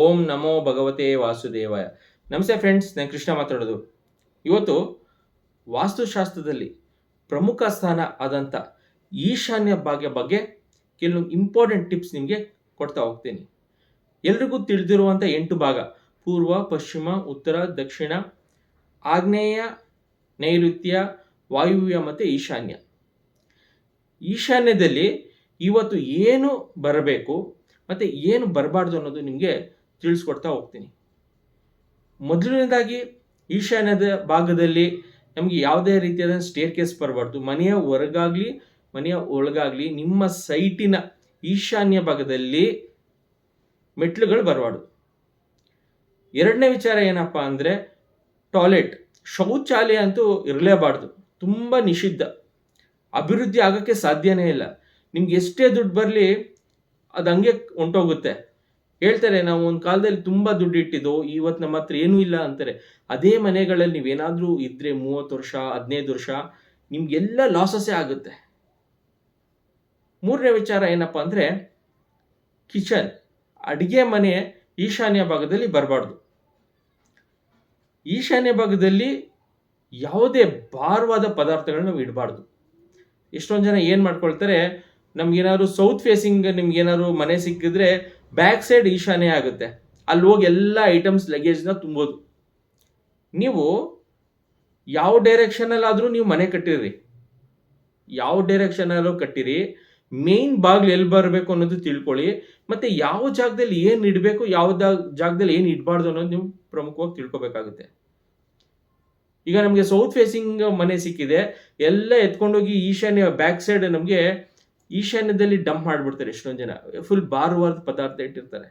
ಓಂ ನಮೋ ಭಗವತೆ ವಾಸುದೇವಾಯ. ನಮಸ್ತೆ ಫ್ರೆಂಡ್ಸ್ ನಾನು ಕೃಷ್ಣ ಮಾತಾಡೋದು. ಇವತ್ತು ವಾಸ್ತುಶಾಸ್ತ್ರದಲ್ಲಿ ಪ್ರಮುಖ ಸ್ಥಾನ ಆದಂಥ ಈಶಾನ್ಯ ಭಾಗ್ಯ ಬಗ್ಗೆ ಕೆಲವು ಇಂಪಾರ್ಟೆಂಟ್ ಟಿಪ್ಸ್ ನಿಮಗೆ ಕೊಡ್ತಾ ಹೋಗ್ತೀನಿ. ಎಲ್ರಿಗೂ ತಿಳಿದಿರುವಂಥ ಎಂಟು ಭಾಗ. ಪೂರ್ವ, ಪಶ್ಚಿಮ, ಉತ್ತರ, ದಕ್ಷಿಣ, ಆಗ್ನೇಯ, ನೈಋತ್ಯ, ವಾಯುವ್ಯ ಮತ್ತು ಈಶಾನ್ಯ. ಈಶಾನ್ಯದಲ್ಲಿ ಇವತ್ತು ಏನು ಬರಬೇಕು ಮತ್ತು ಏನು ಬರಬಾರ್ದು ಅನ್ನೋದು ನಿಮಗೆ ತಿಳಿಸ್ಕೊಡ್ತಾ ಹೋಗ್ತೀನಿ. ಮೊದಲನೇದಾಗಿ, ಈಶಾನ್ಯದ ಭಾಗದಲ್ಲಿ ನಮಗೆ ಯಾವುದೇ ರೀತಿಯಾದ ಸ್ಟೇರ್ ಕೇಸ್ ಬರಬಾರ್ದು. ಮನೆಯ ಹೊರಗಾಗಲಿ, ಮನೆಯ ಒಳಗಾಗಲಿ, ನಿಮ್ಮ ಸೈಟಿನ ಈಶಾನ್ಯ ಭಾಗದಲ್ಲಿ ಮೆಟ್ಲುಗಳು ಬರಬಾರ್ದು. ಎರಡನೇ ವಿಚಾರ ಏನಪ್ಪ ಅಂದರೆ ಟಾಯ್ಲೆಟ್ ಶೌಚಾಲಯ ಅಂತೂ ಇರಲೇಬಾರ್ದು. ತುಂಬ ನಿಷಿದ್ಧ. ಅಭಿವೃದ್ಧಿ ಆಗೋಕ್ಕೆ ಸಾಧ್ಯನೇ ಇಲ್ಲ. ನಿಮ್ಗೆ ಎಷ್ಟೇ ದುಡ್ಡು ಬರಲಿ ಅದು ಹಂಗೆ ಹೊಂಟೋಗುತ್ತೆ ಹೇಳ್ತಾರೆ, ನಾವು ಒಂದು ಕಾಲದಲ್ಲಿ ತುಂಬ ದುಡ್ಡು ಇಟ್ಟಿದ್ದು ಇವತ್ತು ನಮ್ಮ ಹತ್ರ ಏನೂ ಇಲ್ಲ ಅಂತಾರೆ. ಅದೇ ಮನೆಗಳಲ್ಲಿ ನೀವೇನಾದರೂ ಇದ್ದರೆ ಮೂವತ್ತು ವರ್ಷ, ಹದಿನೈದು ವರ್ಷ, ನಿಮಗೆಲ್ಲ ಲಾಸಸ್ಸೇ ಆಗುತ್ತೆ. ಮೂರನೇ ವಿಚಾರ ಏನಪ್ಪ ಅಂದರೆ ಕಿಚನ್ ಅಡುಗೆ ಮನೆ ಈಶಾನ್ಯ ಭಾಗದಲ್ಲಿ ಬರಬಾರ್ದು. ಈಶಾನ್ಯ ಭಾಗದಲ್ಲಿ ಯಾವುದೇ ಭಾರವಾದ ಪದಾರ್ಥಗಳನ್ನ ನಾವು ಇಡಬಾರ್ದು. ಎಷ್ಟೊಂದು ಜನ ಏನು ಮಾಡ್ಕೊಳ್ತಾರೆ, ನಮ್ಗೇನಾದ್ರು ಸೌತ್ ಫೇಸಿಂಗ್ ನಿಮ್ಗೇನಾದ್ರು ಮನೆ ಸಿಕ್ಕಿದ್ರೆ ಬ್ಯಾಕ್ ಸೈಡ್ ಈಶಾನ್ಯ ಆಗುತ್ತೆ. ಅಲ್ಲಿ ಹೋಗಿ ಎಲ್ಲ ಐಟಮ್ಸ್ ಲಗೇಜ್ನ ತುಂಬೋದು. ನೀವು ಯಾವ ಡೈರೆಕ್ಷನಲ್ಲಾದರೂ ನೀವು ಮನೆ ಕಟ್ಟಿರಿ. ಯಾವ ಡೈರೆಕ್ಷನಲ್ಲೂ ಕಟ್ಟಿರಿ. ಮೇನ್ ಬಾಗ್ಲು ಎಲ್ಲಿ ಬರಬೇಕು ಅನ್ನೋದು ತಿಳ್ಕೊಳ್ಳಿ. ಮತ್ತು ಯಾವ ಜಾಗದಲ್ಲಿ ಏನು ಇಡಬೇಕು, ಯಾವ ಜಾಗದಲ್ಲಿ ಏನು ಇಡಬಾರ್ದು ಅನ್ನೋದು ನೀವು ಪ್ರಮುಖವಾಗಿ ತಿಳ್ಕೊಬೇಕಾಗುತ್ತೆ. ಈಗ ನಮಗೆ ಸೌತ್ ಫೇಸಿಂಗ್ ಮನೆ ಸಿಕ್ಕಿದೆ. ಎಲ್ಲ ಎತ್ಕೊಂಡೋಗಿ ಈಶಾನ್ಯ ಬ್ಯಾಕ್ ಸೈಡ್ ನಮಗೆ ಈಶಾನ್ಯದಲ್ಲಿ ಡಂಪ್ ಮಾಡಿಬಿಡ್ತಾರೆ ಎಷ್ಟೊಂದು ಜನ. ಫುಲ್ ಬಾರುವಾರದ ಪದಾರ್ಥ ಇಟ್ಟಿರ್ತಾರೆ.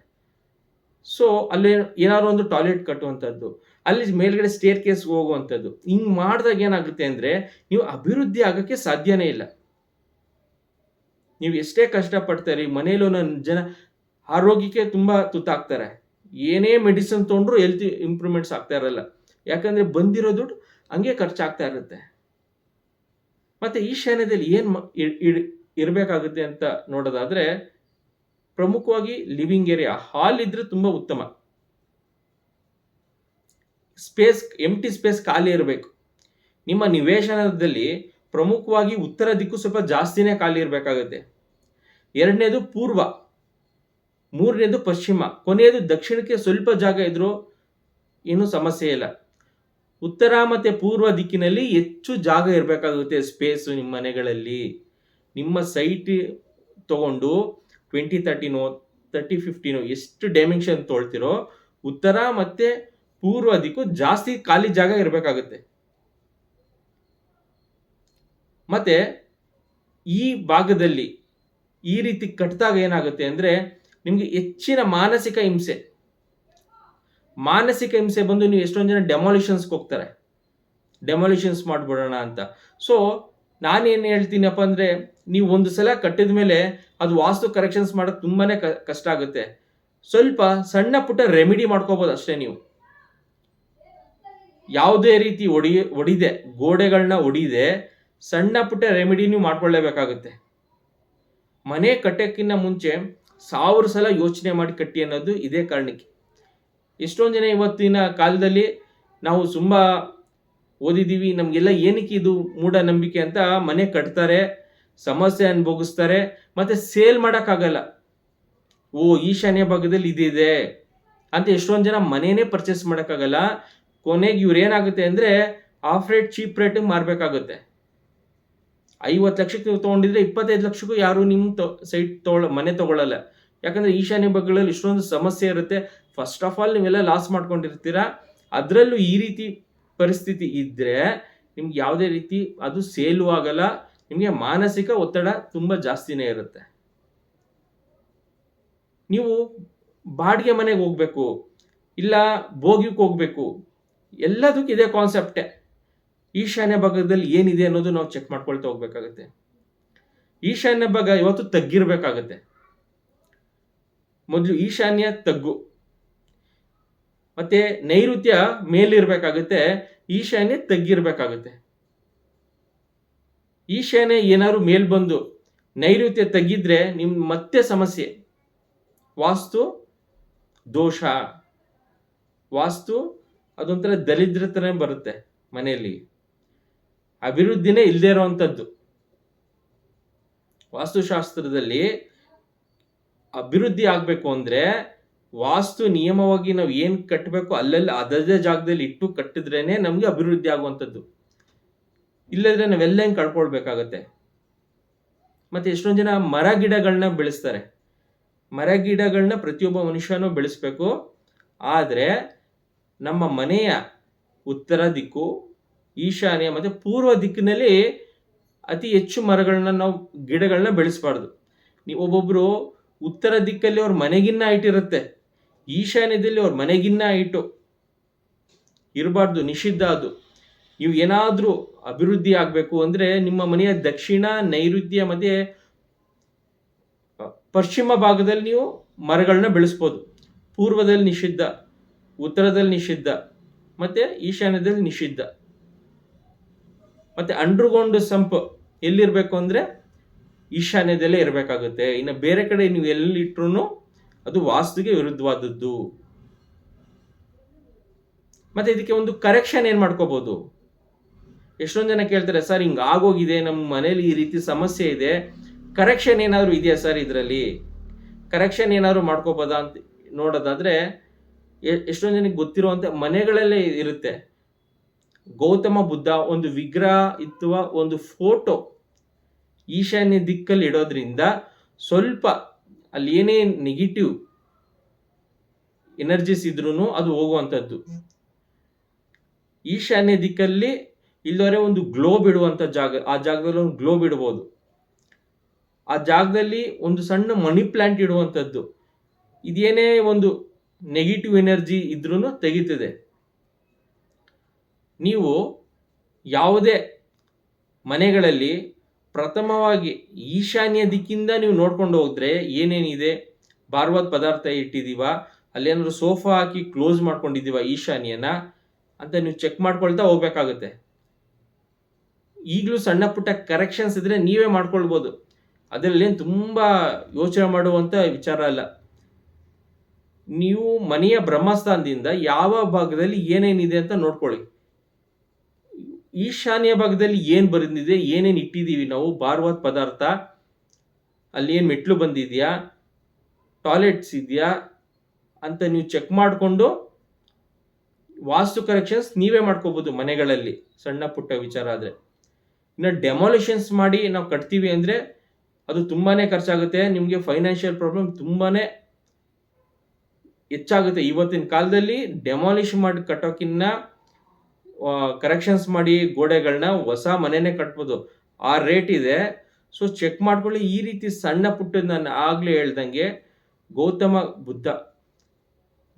ಸೊ ಅಲ್ಲಿ ಏನಾದ್ರು ಒಂದು ಟಾಯ್ಲೆಟ್ ಕಟ್ಟುವಂಥದ್ದು, ಅಲ್ಲಿ ಮೇಲ್ಗಡೆ ಸ್ಟೇರ್ ಕೇಸ್ ಹೋಗುವಂಥದ್ದು, ಹಿಂಗೆ ಮಾಡಿದಾಗ ಏನಾಗುತ್ತೆ ಅಂದರೆ, ನೀವು ಅಭಿವೃದ್ಧಿ ಆಗೋಕ್ಕೆ ಸಾಧ್ಯನೇ ಇಲ್ಲ. ನೀವು ಎಷ್ಟೇ ಕಷ್ಟಪಡ್ತಾರೆ ಮನೇಲಿ ನನ್ನ ಜನ ಆರೋಗ್ಯಕ್ಕೆ ತುಂಬ ತುತ್ತಾಗ್ತಾರೆ. ಏನೇ ಮೆಡಿಸಿನ್ ತೊಗೊಂಡ್ರು ಹೆಲ್ತ್ ಇಂಪ್ರೂವ್ಮೆಂಟ್ಸ್ ಆಗ್ತಾ ಇರಲ್ಲ. ಯಾಕಂದರೆ ಬಂದಿರೋ ದುಡ್ಡು ಹಂಗೆ ಖರ್ಚಾಗ್ತಾ ಇರುತ್ತೆ. ಮತ್ತು ಈಶಾನ್ಯದಲ್ಲಿ ಏನು ಇರಬೇಕಾಗುತ್ತೆ ಅಂತ ನೋಡೋದಾದ್ರೆ ಪ್ರಮುಖವಾಗಿ ಲಿವಿಂಗ್ ಏರಿಯಾ ಹಾಲ್ ಇದ್ರೆ ತುಂಬ ಉತ್ತಮ. ಸ್ಪೇಸ್ ಎಂಟಿ ಸ್ಪೇಸ್ ಖಾಲಿ ಇರಬೇಕು. ನಿಮ್ಮ ನಿವೇಶನದಲ್ಲಿ ಪ್ರಮುಖವಾಗಿ ಉತ್ತರ ದಿಕ್ಕು ಸ್ವಲ್ಪ ಜಾಸ್ತಿನೇ ಖಾಲಿ ಇರಬೇಕಾಗುತ್ತೆ. ಎರಡನೇದು ಪೂರ್ವ, ಮೂರನೇದು ಪಶ್ಚಿಮ, ಕೊನೆಯದು ದಕ್ಷಿಣಕ್ಕೆ ಸ್ವಲ್ಪ ಜಾಗ ಇದ್ರೂ ಏನು ಸಮಸ್ಯೆ ಇಲ್ಲ. ಉತ್ತರ ಮತ್ತು ಪೂರ್ವ ದಿಕ್ಕಿನಲ್ಲಿ ಹೆಚ್ಚು ಜಾಗ ಇರಬೇಕಾಗುತ್ತೆ ಸ್ಪೇಸು ನಿಮ್ಮ ಮನೆಗಳಲ್ಲಿ. ನಿಮ್ಮ ಸೈಟ್ ತಗೊಂಡು ಟ್ವೆಂಟಿ ತರ್ಟಿನೋ ತರ್ಟಿ ಫಿಫ್ಟಿನೋ ಎಷ್ಟು ಡೈಮೆನ್ಷನ್ ತೊಳ್ತಿರೋ ಉತ್ತರ ಮತ್ತು ಪೂರ್ವ ದಿಕ್ಕು ಜಾಸ್ತಿ ಖಾಲಿ ಜಾಗ ಇರಬೇಕಾಗುತ್ತೆ. ಮತ್ತು ಈ ಭಾಗದಲ್ಲಿ ಈ ರೀತಿ ಕಟ್ಟಿದಾಗ ಏನಾಗುತ್ತೆ ಅಂದರೆ ನಿಮಗೆ ಹೆಚ್ಚಿನ ಮಾನಸಿಕ ಹಿಂಸೆ. ಮಾನಸಿಕ ಹಿಂಸೆ ಬಂದು ನೀವು ಎಷ್ಟೊಂದು ಜನ ಡೆಮಾಲಿಷನ್ಸ್ಗೆ ಹೋಗ್ತಾರೆ. ಡೆಮಾಲಿಷನ್ಸ್ ಮಾಡ್ಬಿಡೋಣ ಅಂತ. ಸೊ ನಾನೇನು ಹೇಳ್ತೀನಪ್ಪ ಅಂದರೆ ನೀವು ಒಂದು ಸಲ ಕಟ್ಟಿದ ಮೇಲೆ ಅದು ವಾಸ್ತು ಕರೆಕ್ಷನ್ಸ್ ಮಾಡೋಕ್ಕೆ ತುಂಬಾ ಕಷ್ಟ ಆಗುತ್ತೆ. ಸ್ವಲ್ಪ ಸಣ್ಣ ಪುಟ್ಟ ರೆಮಿಡಿ ಮಾಡ್ಕೋಬೋದು ಅಷ್ಟೇ ನೀವು. ಯಾವುದೇ ರೀತಿ ಒಡಿ, ಒಡಿದೆ ಗೋಡೆಗಳನ್ನ ಒಡಿದೆ, ಸಣ್ಣ ಪುಟ್ಟ ರೆಮಿಡಿ ನೀವು ಮಾಡ್ಕೊಳ್ಳೇಬೇಕಾಗುತ್ತೆ. ಮನೆ ಕಟ್ಟೋಕ್ಕಿಂತ ಮುಂಚೆ ಸಾವಿರ ಸಲ ಯೋಚನೆ ಮಾಡಿ ಕಟ್ಟಿ ಅನ್ನೋದು ಇದೇ ಕಾರಣಕ್ಕೆ. ಎಷ್ಟೊಂದು ಜನ ಇವತ್ತಿನ ಕಾಲದಲ್ಲಿ ನಾವು ತುಂಬ ಓದಿದ್ದೀವಿ, ನಮಗೆಲ್ಲ ಏನಕ್ಕೆ ಇದು ಮೂಢನಂಬಿಕೆ ಅಂತ ಮನೆ ಕಟ್ತಾರೆ ಸಮಸ್ಯೆ ಅನುಭವಿಸ್ತಾರೆ ಮತ್ತೆ ಸೇಲ್ ಮಾಡೋಕ್ಕಾಗಲ್ಲ. ಓ ಈಶಾನ್ಯ ಭಾಗದಲ್ಲಿ ಇದಿದೆ ಅಂತ ಎಷ್ಟೊಂದು ಜನ ಮನೇನೇ ಪರ್ಚೇಸ್ ಮಾಡೋಕ್ಕಾಗಲ್ಲ. ಕೊನೆಗೆ ಇವ್ರು ಏನಾಗುತ್ತೆ ಅಂದರೆ ಆಫ್ ರೇಟ್ ಚೀಪ್ ರೇಟಿಗೆ ಮಾರಬೇಕಾಗುತ್ತೆ. ಐವತ್ತು ಲಕ್ಷಕ್ಕೆ ನೀವು ತೊಗೊಂಡಿದ್ರೆ ಇಪ್ಪತ್ತೈದು ಲಕ್ಷಕ್ಕೂ ಯಾರು ನಿಮ್ಮ ತೊ ಸೈಟ್ ತೊಗೊಳ, ಮನೆ ತೊಗೊಳ್ಳಲ್ಲ ಯಾಕಂದರೆ ಈಶಾನ್ಯ ಭಾಗಗಳಲ್ಲಿ ಇಷ್ಟೊಂದು ಸಮಸ್ಯೆ ಇರುತ್ತೆ. ಫಸ್ಟ್ ಆಫ್ ಆಲ್ ನೀವೆಲ್ಲ ಲಾಸ್ ಮಾಡ್ಕೊಂಡಿರ್ತೀರ. ಅದರಲ್ಲೂ ಈ ರೀತಿ ಪರಿಸ್ಥಿತಿ ಇದ್ದರೆ ನಿಮ್ಗೆ ಯಾವುದೇ ರೀತಿ ಅದು ಸೇಲು ಆಗಲ್ಲ. ನಿಮಗೆ ಮಾನಸಿಕ ಒತ್ತಡ ತುಂಬ ಜಾಸ್ತಿನೇ ಇರುತ್ತೆ. ನೀವು ಬಾಡಿಗೆ ಮನೆಗೆ ಹೋಗ್ಬೇಕು, ಇಲ್ಲ ಭೋಗ್ಯಕ್ಕೆ ಹೋಗ್ಬೇಕು, ಎಲ್ಲದಕ್ಕೂ ಇದೇ ಕಾನ್ಸೆಪ್ಟೇ ಈಶಾನ್ಯ ಭಾಗದಲ್ಲಿ ಏನಿದೆ ಅನ್ನೋದು ನಾವು ಚೆಕ್ ಮಾಡ್ಕೊಳ್ತಾ ಹೋಗ್ಬೇಕಾಗತ್ತೆ. ಈಶಾನ್ಯ ಭಾಗ ಇವತ್ತು ತಗ್ಗಿರ್ಬೇಕಾಗತ್ತೆ. ಮೊದಲು ಈಶಾನ್ಯ ತಗ್ಗು. ಮತ್ತೆ ನೈಋತ್ಯ ಮೇಲಿರ್ಬೇಕಾಗತ್ತೆ, ಈಶಾನ್ಯ ತಗ್ಗಿರ್ಬೇಕಾಗುತ್ತೆ. ಈಶಾನ್ಯ ಏನಾದ್ರು ಮೇಲ್ ಬಂದು ನೈಋತ್ಯ ತೆಗಿದ್ರೆ ನಿಮ್ ಮತ್ತೆ ಸಮಸ್ಯೆ. ವಾಸ್ತು ದೋಷ. ವಾಸ್ತು ಅದೊಂಥರ ದರಿದ್ರ ಥರ ಬರುತ್ತೆ ಮನೆಯಲ್ಲಿ. ಅಭಿವೃದ್ಧಿನೇ ಇಲ್ಲದೆ ಇರೋವಂಥದ್ದು. ವಾಸ್ತುಶಾಸ್ತ್ರದಲ್ಲಿ ಅಭಿವೃದ್ಧಿ ಆಗಬೇಕು ಅಂದರೆ ವಾಸ್ತು ನಿಯಮವಾಗಿ ನಾವು ಏನು ಕಟ್ಟಬೇಕು ಅಲ್ಲಲ್ಲಿ ಅದದೇ ಜಾಗದಲ್ಲಿ ಇಟ್ಟು ಕಟ್ಟಿದ್ರೇನೆ ನಮಗೆ ಅಭಿವೃದ್ಧಿ ಆಗುವಂಥದ್ದು. ಇಲ್ಲದ್ರೆ ನಾವೆಲ್ಲ ಹೆಂಗೆ ಕಳ್ಕೊಳ್ಬೇಕಾಗತ್ತೆ? ಮತ್ತೆ ಎಷ್ಟೊಂದು ಜನ ಮರ ಗಿಡಗಳನ್ನ ಬೆಳೆಸ್ತಾರೆ. ಮರ ಗಿಡಗಳನ್ನ ಪ್ರತಿಯೊಬ್ಬ ಮನುಷ್ಯನೂ ಬೆಳೆಸ್ಬೇಕು. ಆದರೆ ನಮ್ಮ ಮನೆಯ ಉತ್ತರ ದಿಕ್ಕು, ಈಶಾನ್ಯ ಮತ್ತು ಪೂರ್ವ ದಿಕ್ಕಿನಲ್ಲಿ ಅತಿ ಹೆಚ್ಚು ಮರಗಳನ್ನ ನಾವು ಗಿಡಗಳನ್ನ ಬೆಳೆಸಬಾರ್ದು. ನೀವು ಒಬ್ಬೊಬ್ಬರು ಉತ್ತರ ದಿಕ್ಕಲ್ಲಿ ಅವ್ರ ಮನೆಗಿನ್ನ ಇಟ್ಟಿರುತ್ತೆ ಈಶಾನ್ಯದಲ್ಲಿ ಅವ್ರ ಮನೆಗಿನ್ನ ಇಟ್ಟು ಇರಬಾರ್ದು, ನಿಷಿದ್ಧ ಅದು. ನೀವು ಏನಾದರೂ ಅಭಿವೃದ್ಧಿ ಆಗಬೇಕು ಅಂದರೆ ನಿಮ್ಮ ಮನೆಯ ದಕ್ಷಿಣ ನೈಋತ್ಯ ಮಧ್ಯೆ ಪಶ್ಚಿಮ ಭಾಗದಲ್ಲಿ ನೀವು ಮರಗಳನ್ನ ಬೆಳೆಸ್ಬೋದು. ಪೂರ್ವದಲ್ಲಿ ನಿಷಿದ್ಧ, ಉತ್ತರದಲ್ಲಿ ನಿಷಿದ್ಧ, ಮತ್ತು ಈಶಾನ್ಯದಲ್ಲಿ ನಿಷಿದ್ಧ. ಮತ್ತು ಅಂಡರ್ಗ್ರೌಂಡ್ ಸಂಪ್ ಎಲ್ಲಿರಬೇಕು ಅಂದರೆ ಈಶಾನ್ಯದಲ್ಲೇ ಇರಬೇಕಾಗುತ್ತೆ. ಇನ್ನು ಬೇರೆ ಕಡೆ ನೀವು ಎಲ್ಲಿಟ್ರೂ ಅದು ವಾಸ್ತುಗೆ ವಿರುದ್ಧವಾದದ್ದು. ಮತ್ತೆ ಇದಕ್ಕೆ ಒಂದು ಕರೆಕ್ಷನ್ ಏನು ಮಾಡ್ಕೋಬಹುದು ಎಷ್ಟೊಂದು ಜನ ಕೇಳ್ತಾರೆ, ಸರ್, ಹಿಂಗೆ ಆಗೋಗಿದೆ ನಮ್ಮ ಮನೇಲಿ ಈ ರೀತಿ ಸಮಸ್ಯೆ ಇದೆ. ಕರೆಕ್ಷನ್ ಏನಾದರೂ ಇದೆಯಾ ಸರ್ ಇದರಲ್ಲಿ? ಕರೆಕ್ಷನ್ ಏನಾದರೂ ಮಾಡ್ಕೋಬೋದಾ ಅಂತ ನೋಡೋದಾದ್ರೆ ಎಷ್ಟೊಂದು ಜನಕ್ಕೆ ಗೊತ್ತಿರುವಂಥ ಮನೆಗಳಲ್ಲೇ ಇರುತ್ತೆ. ಗೌತಮ ಬುದ್ಧ ಒಂದು ವಿಗ್ರಹ ಇತ್ತುವ ಒಂದು ಫೋಟೋ ಈಶಾನ್ಯ ದಿಕ್ಕಲ್ಲಿ ಇಡೋದ್ರಿಂದ ಸ್ವಲ್ಪ ಅಲ್ಲಿ ಏನೇ ನೆಗೆಟಿವ್ ಎನರ್ಜೀಸ್ ಇದ್ರೂ ಅದು ಹೋಗುವಂಥದ್ದು. ಈಶಾನ್ಯ ದಿಕ್ಕಲ್ಲಿ ಇಲ್ಲವರೆ ಒಂದು ಗ್ಲೋಬ್ ಇಡುವಂಥ ಜಾಗ, ಆ ಜಾಗದಲ್ಲಿ ಒಂದು ಗ್ಲೋಬ್ ಇಡ್ಬೋದು. ಆ ಜಾಗದಲ್ಲಿ ಒಂದು ಸಣ್ಣ ಮನಿ ಪ್ಲಾಂಟ್ ಇಡುವಂಥದ್ದು ಇದೇನೇ ಒಂದು ನೆಗೆಟಿವ್ ಎನರ್ಜಿ ಇದ್ರೂ ತೆಗೀತದೆ. ನೀವು ಯಾವುದೇ ಮನೆಗಳಲ್ಲಿ ಪ್ರಥಮವಾಗಿ ಈಶಾನ್ಯ ದಿಕ್ಕಿಂದ ನೀವು ನೋಡ್ಕೊಂಡು ಹೋದ್ರೆ ಏನೇನಿದೆ? ಭಾರವಾದ ಪದಾರ್ಥ ಇಟ್ಟಿದ್ದೀವ, ಅಲ್ಲೇನಾದ್ರು ಸೋಫಾ ಹಾಕಿ ಕ್ಲೋಸ್ ಮಾಡ್ಕೊಂಡಿದೀವ ಈಶಾನ್ಯನ ಅಂತ ನೀವು ಚೆಕ್ ಮಾಡ್ಕೊಳ್ತಾ ಹೋಗ್ಬೇಕಾಗುತ್ತೆ. ಈಗಲೂ ಸಣ್ಣ ಪುಟ್ಟ ಕರೆಕ್ಷನ್ಸ್ ಇದ್ರೆ ನೀವೇ ಮಾಡ್ಕೊಳ್ಬೋದು. ಅದರಲ್ಲೇನು ತುಂಬ ಯೋಚನೆ ಮಾಡುವಂಥ ವಿಚಾರ ಅಲ್ಲ. ನೀವು ಮನೆಯ ಬ್ರಹ್ಮಸ್ಥಾನದಿಂದ ಯಾವ ಭಾಗದಲ್ಲಿ ಏನೇನಿದೆ ಅಂತ ನೋಡ್ಕೊಳ್ಳಿ. ಈಶಾನ್ಯ ಭಾಗದಲ್ಲಿ ಏನು ಬರೆದಿದೆ, ಏನೇನು ಇಟ್ಟಿದ್ದೀವಿ ನಾವು, ಭಾರವಾದ ಪದಾರ್ಥ, ಅಲ್ಲಿ ಏನು ಮೆಟ್ಲು ಬಂದಿದೆಯಾ, ಟಾಯ್ಲೆಟ್ಸ್ ಇದೆಯಾ ಅಂತ ನೀವು ಚೆಕ್ ಮಾಡಿಕೊಂಡು ವಾಸ್ತು ಕರೆಕ್ಷನ್ಸ್ ನೀವೇ ಮಾಡ್ಕೋಬೋದು ಮನೆಗಳಲ್ಲಿ, ಸಣ್ಣ ಪುಟ್ಟ ವಿಚಾರ ಆದರೆ. ಇನ್ನು ಡೆಮಾಲಿಷನ್ಸ್ ಮಾಡಿ ನಾವು ಕಟ್ತೀವಿ ಅಂದರೆ ಅದು ತುಂಬಾ ಖರ್ಚಾಗುತ್ತೆ. ನಿಮಗೆ ಫೈನಾನ್ಷಿಯಲ್ ಪ್ರಾಬ್ಲಮ್ ತುಂಬಾ ಹೆಚ್ಚಾಗುತ್ತೆ. ಇವತ್ತಿನ ಕಾಲದಲ್ಲಿ ಡೆಮಾಲಿಷ್ ಮಾಡಿ ಕಟ್ಟೋಕ್ಕಿನ್ನ ಕರೆಕ್ಷನ್ಸ್ ಮಾಡಿ ಗೋಡೆಗಳನ್ನ ಹೊಸ ಮನೆನೇ ಕಟ್ಬೋದು. ಆ ರೇಟ್ ಇದೆ. ಸೊ ಚೆಕ್ ಮಾಡ್ಕೊಳ್ಳಿ. ಈ ರೀತಿ ಸಣ್ಣ ಪುಟ್ಟ ನಾನು ಆಗಲೇ ಹೇಳ್ದಂಗೆ ಗೌತಮ ಬುದ್ಧ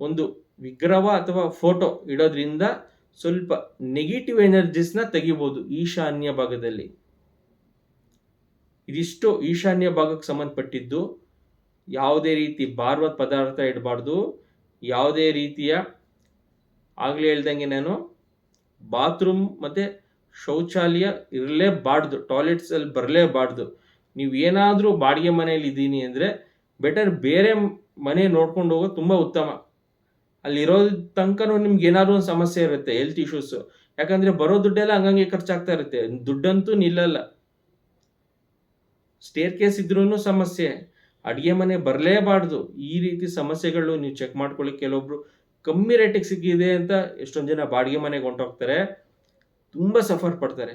ಒಂದು ವಿಗ್ರಹ ಅಥವಾ ಫೋಟೋ ಇಡೋದ್ರಿಂದ ಸ್ವಲ್ಪ ನೆಗೆಟಿವ್ ಎನರ್ಜೀಸ್ನ ತೆಗಿಬೋದು ಈಶಾನ್ಯ ಭಾಗದಲ್ಲಿ. ಇದಿಷ್ಟು ಈಶಾನ್ಯ ಭಾಗಕ್ಕೆ ಸಂಬಂಧಪಟ್ಟಿದ್ದು ಯಾವುದೇ ರೀತಿ ಭಾರವಾದ ಪದಾರ್ಥ ಇಡಬಾರ್ದು. ಯಾವುದೇ ರೀತಿಯ ಆಗಲೇ ಹೇಳ್ದಂಗೆ ನಾನು ಬಾತ್ರೂಮ್ ಮತ್ತು ಶೌಚಾಲಯ ಇರಲೇಬಾರ್ದು ಟಾಯ್ಲೆಟ್ಸಲ್ಲಿ ಬರಲೇಬಾರ್ದು. ನೀವು ಏನಾದರೂ ಬಾಡಿಗೆ ಮನೆಯಲ್ಲಿ ಇದ್ದೀನಿ ಅಂದರೆ ಬೆಟರ್ ಬೇರೆ ಮನೆ ನೋಡ್ಕೊಂಡು ಹೋಗೋದು ತುಂಬ ಉತ್ತಮ. ಅಲ್ಲಿರೋ ತನಕನೂ ನಿಮ್ಗೆ ಏನಾದ್ರು ಒಂದು ಸಮಸ್ಯೆ ಇರುತ್ತೆ ಹೆಲ್ತ್ ಇಶ್ಯೂಸು ಯಾಕಂದರೆ ಬರೋ ದುಡ್ಡೆಲ್ಲ ಹಂಗಂಗೆ ಖರ್ಚಾಗ್ತಾ ಇರುತ್ತೆ. ದುಡ್ಡಂತೂ ನಿಲ್ಲಲ್ಲ. ಸ್ಟೇರ್ ಕೇಸ್ ಇದ್ರೂ ಸಮಸ್ಯೆ. ಅಡುಗೆ ಮನೆ ಬರಲೇಬಾರ್ದು. ಈ ರೀತಿ ಸಮಸ್ಯೆಗಳು ನೀವು ಚೆಕ್ ಮಾಡ್ಕೊಳ್ಳಿ ಕೆಲವೊಬ್ರು. ಕಮ್ಮಿ ರೇಟಿಗೆ ಸಿಕ್ಕಿದೆ ಅಂತ ಎಷ್ಟೊಂದು ಜನ ಬಾಡಿಗೆ ಮನೆಗೆ ಹೊಂಟೋಗ್ತಾರೆ. ತುಂಬ ಸಫರ್ ಪಡ್ತಾರೆ.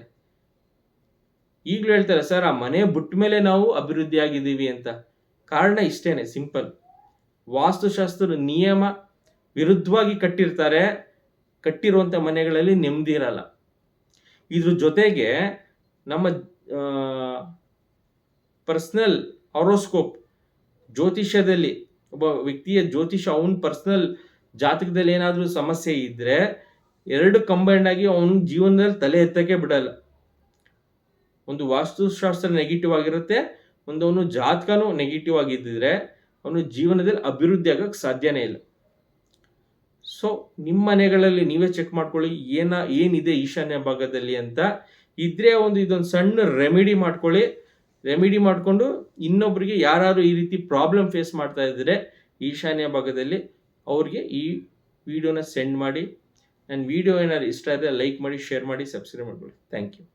ಈಗಲೂ ಹೇಳ್ತಾರೆ, ಸರ್, ಆ ಮನೆ ಬಿಟ್ಟ ಮೇಲೆ ನಾವು ಅಭಿವೃದ್ಧಿ ಆಗಿದ್ದೀವಿ ಅಂತ. ಕಾರಣ ಇಷ್ಟೇನೆ ಸಿಂಪಲ್ ವಾಸ್ತುಶಾಸ್ತ್ರದ ನಿಯಮ ವಿರುದ್ಧವಾಗಿ ಕಟ್ಟಿರ್ತಾರೆ ಕಟ್ಟಿರುವಂಥ ಮನೆಗಳಲ್ಲಿ ನೆಮ್ಮದಿ ಇರಲ್ಲ. ಇದ್ರ ಜೊತೆಗೆ ನಮ್ಮ ಪರ್ಸ್ನಲ್ ಆರೋಸ್ಕೋಪ್ ಜ್ಯೋತಿಷ್ಯದಲ್ಲಿ, ಒಬ್ಬ ವ್ಯಕ್ತಿಯ ಜ್ಯೋತಿಷ, ಅವನ ಪರ್ಸ್ನಲ್ ಜಾತಕದಲ್ಲಿ ಏನಾದರೂ ಸಮಸ್ಯೆ ಇದ್ದರೆ ಎರಡು ಕಂಬೈಂಡ್ ಆಗಿ ಅವನ ಜೀವನದಲ್ಲಿ ತಲೆ ಎತ್ತಕ್ಕೆ ಬಿಡಲ್ಲ. ಒಂದು ವಾಸ್ತುಶಾಸ್ತ್ರ ನೆಗೆಟಿವ್ ಆಗಿರುತ್ತೆ, ಒಂದು ಅವನು ಜಾತಕನೂ ನೆಗೆಟಿವ್ ಆಗಿದ್ದರೆ ಅವನು ಜೀವನದಲ್ಲಿ ಅಭಿವೃದ್ಧಿ ಆಗಕ್ಕೆ ಸಾಧ್ಯನೇ ಇಲ್ಲ. ಸೊ ನಿಮ್ಮ ಮನೆಗಳಲ್ಲಿ ನೀವೇ ಚೆಕ್ ಮಾಡ್ಕೊಳ್ಳಿ, ಏನ, ಏನಿದೆ ಈಶಾನ್ಯ ಭಾಗದಲ್ಲಿ ಅಂತ. ಇದ್ರೆ ಒಂದು ಇದೊಂದು ಸಣ್ಣ ರೆಮಿಡಿ ಮಾಡ್ಕೊಳ್ಳಿ. ರೆಮಿಡಿ ಮಾಡಿಕೊಂಡು ಇನ್ನೊಬ್ಬರಿಗೆ ಯಾರು ಈ ರೀತಿ ಪ್ರಾಬ್ಲಮ್ ಫೇಸ್ ಮಾಡ್ತಾ ಇದ್ರೆ ಈಶಾನ್ಯ ಭಾಗದಲ್ಲಿ ಅವ್ರಿಗೆ ಈ ವಿಡಿಯೋನ ಸೆಂಡ್ ಮಾಡಿ. ನನ್ನ ವಿಡಿಯೋ ಏನಾದ್ರು ಇಷ್ಟ ಆದರೆ ಲೈಕ್ ಮಾಡಿ ಶೇರ್ ಮಾಡಿ ಸಬ್ಸ್ಕ್ರೈಬ್ ಮಾಡ್ಕೊಳ್ಳಿ. Thank you